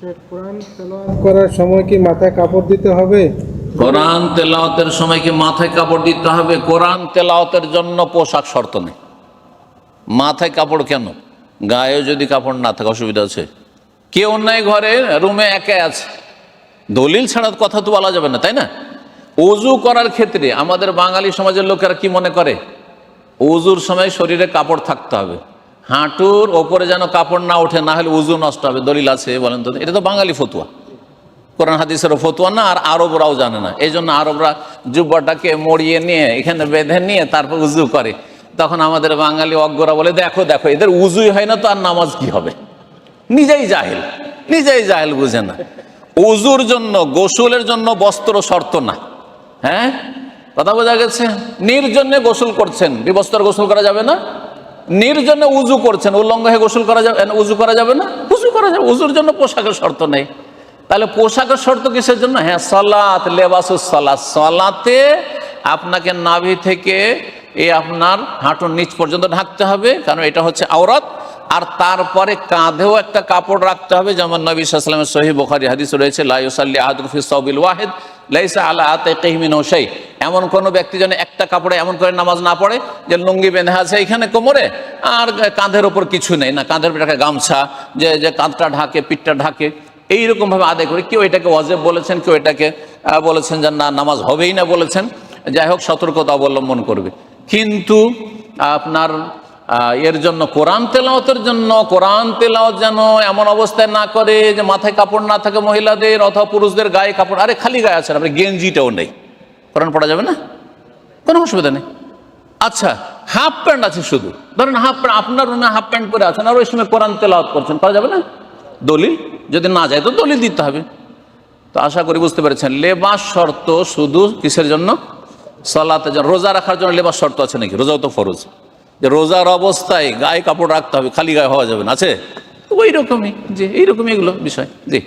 কোরআন তেলাওয়াত করার সময় কি মাথায় কাপড় দিতে হবে? কোরআন তেলাওয়াতের সময় কি মাথায় কাপড় দিতে হবে? কোরআন তেলাওয়াতের জন্য পোশাক শর্ত নেই। মাথায় কাপড় কেন? গায়ে যদি কাপড় না থাকে, অসুবিধা আছে। কেউ নাই ঘরে, রুমে একা আছে। দলিল ছাড়া কথা তো বলা যাবে না, তাই না? উজু করার ক্ষেত্রে আমাদের বাঙালি সমাজের লোকেরা কি মনে করে? উজুর সময় শরীরে কাপড় থাকতে হবে। হাঁটুর ওপরে যেন কাপড় না ওঠে, না হলে উজু নষ্ট হবে, দলিল আছে, বলেন তো। এটা তো বাঙালি ফতুয়া। কোরআন হাদিসেরও ফতুয়া না, আর আরবরাও জানে না। এই জন্য আরবরা যুব্বাটাকে মরিয়ে নিয়ে, এখানে বেঁধে নিয়ে, তারপর উজু করে। তখন আমাদের বাঙালি অজ্ঞরা বলে, দেখো দেখো, এদের উজুই হয় না তো আর নামাজ কি হবে? নিজেই জাহেল নিজেই জাহেল বুঝে না। উজুর জন্য, গোসলের জন্য বস্ত্র শর্ত না। হ্যাঁ? কথা বোঝা গেছে? নির্জনে গোসল করছেন, বিবস্ত্র গোসল করা যাবে না? নির্জনে উজু করছেন উল্লঙ্গ হয়ে গোসল করা যাবে উজু করা যাবে না? উজু করা যাবে, উজুর জন্য পোশাকের শর্ত নেই। তাহলে পোশাকের শর্ত কিসের জন্য? হ্যাঁ সলাত লেবাসুস সলাত। সলাতে আপনাকে নাভি থেকে এই আপনার হাঁটুর নিচ পর্যন্ত ঢাকতে হবে, কারণ এটা হচ্ছে আওরাত। আর তারপরে কাঁধেও একটা কাপড় রাখতে হবে, যেমন নবী সাল্লামের সহি বোখারি হাদিস রয়েছে লাইসাল্লি আহাদুফি সবিল ওয়াহেদ, লাইসা আলা আতে কেহমিন ওসাই এমন কোনো ব্যক্তি যেন একটা কাপড়ে এমন করে নামাজ না পড়ে যে লুঙ্গি বেঁধে আছে এখানে কোমরে, আর কাঁধের ওপর কিছু নেই। না, কাঁধের উপর একটা গামছা, যে যে কাঁধটা ঢাকে, পিঠটা ঢাকে এইরকম ভাবে আদায় করে। কেউ এটাকে ওয়াজেব বলেছেন, কেউ এটাকে বলেছেন যে না, নামাজ হবেই না বলেছেন। যাই হোক, সতর্কতা অবলম্বন করবে। কিন্তু আপনার এর জন্য কোরআন তেলাওয়াতের জন্য, কোরআন তেলাওয়াত যেন এমন অবস্থায় না করে যে মাথায় কাপড় না থাকে মহিলাদের অথবা পুরুষদের গায়ে কাপড়, আরে খালি গায়ে আছে আপনি গেঞ্জিটাও নেই। কোরআন পড়া যাবে না? কোনো অসুবিধা নেই। আচ্ছা হাফ প্যান্ট আছে শুধু। ধরেন হাফ প্যান্ট আপনার রুমে হাফ প্যান্ট পরে আছেন আর ওই সময় কোরআন তেলাওয়াত করছেন, করা যাবে না? দলিল? যদি না যায় তো দলিল দিতে হবে। তো আশা করি বুঝতে পেরেছেন লেবাস শর্ত শুধু কিসের জন্য? সলাতে জন্য। রোজা রাখার জন্য লেবাস শর্ত আছে নাকি? রোজাও তো ফরজ। যে রোজার অবস্থায় গায়ে কাপড় রাখতে হবে, খালি গায়ে হওয়া যাবে না, আছে? ওই রকমই যে এইরকমই এগুলো বিষয়, জি।